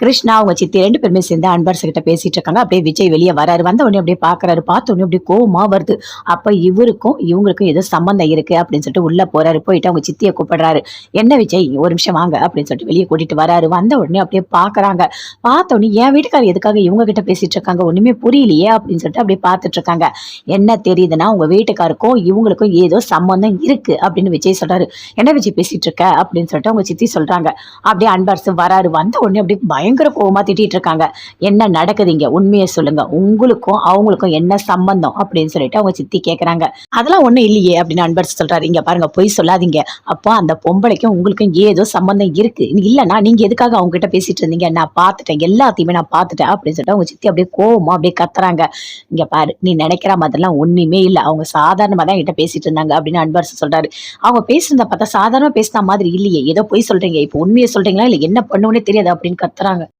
கிருஷ்ணா அவங்க சித்தி ரெண்டு பேருமே சேர்ந்து அன்பரசு கிட்ட பேசிட்டு இருக்காங்க. அப்படியே விஜய் வெளியே வராரு. வந்த உடனே அப்படியே பாக்குறாரு. பார்த்த உடனே அப்படியே கோவமா வருது. அப்ப இவருக்கும் இவங்களுக்கும் ஏதோ சம்பந்தம் இருக்கு அப்படின்னு சொல்லிட்டு உள்ள போறாரு. போயிட்டு அவங்க சித்தியை கூப்பிடுறாரு. என்ன விஜய் ஒரு நிமிஷம் வாங்க அப்படின்னு சொல்லிட்டு வெளியே கூட்டிட்டு வராரு. வந்த உடனே அப்படியே பாக்குறாங்க. பார்த்த உடனே என் வீட்டுக்காரர் எதுக்காக இவங்க கிட்ட பேசிட்டு இருக்காங்க? ஒண்ணுமே புரியலையே அப்படின்னு சொல்லிட்டு அப்படியே பார்த்துட்டு இருக்காங்க. என்ன தெரியுதுன்னா உங்க வீட்டுக்காருக்கும் இவங்களுக்கும் ஏதோ சம்பந்தம் இருக்கு அப்படின்னு விஜய் சொல்றாரு. என்ன விஜய் பேசிட்டு இருக்க? அப்படின்னு சொல்லிட்டு அவங்க சித்தி சொல்றாங்க. அப்படியே அன்பரசு வராரு. வந்த உடனே அப்படியே பயம் பயங்கர கோவமா திட்டிகிட்டு இருக்காங்க. என்ன நடக்குதுங்க? உண்மையை சொல்லுங்க. உங்களுக்கும் அவங்களுக்கும் என்ன சம்பந்தம்? அப்படின்னு சொல்லிட்டு அவங்க சித்தி கேட்குறாங்க அதெல்லாம் ஒன்றும் இல்லையே அப்படின்னு அன்பர் சொல்கிறாரு இங்கே பாருங்க பொய் சொல்லாதீங்க. அப்போ அந்த பொம்பளைக்கும் உங்களுக்கும் ஏதோ சம்பந்தம் இருக்கு. இல்லைன்னா நீங்கள் எதுக்காக அவங்க கிட்ட பேசிட்டு இருந்தீங்க? நான் பார்த்துட்டேன். எல்லாத்தையுமே நான் பார்த்துட்டேன் அப்படின்னு சொல்லிட்டு அவங்க சித்தி அப்படியே கோவமாக அப்படியே கத்துறாங்க. இங்கே பாரு நீ நினைக்கிற மாதிரிலாம் ஒன்றுமே இல்லை. அவங்க சாதாரணமாக தான் என்கிட்ட பேசிட்டு இருந்தாங்க அப்படின்னு அன்பர் சொல்கிறாரு அவங்க பேசுறத பார்த்தா சாதாரணமாக பேசின மாதிரி இல்லையே. ஏதோ பொய் சொல்கிறீங்க இப்போ உண்மையை சொல்கிறீங்களா இல்லை என்ன பண்ணுவோன்னே தெரியாது அப்படின்னு கத்துறாங்க.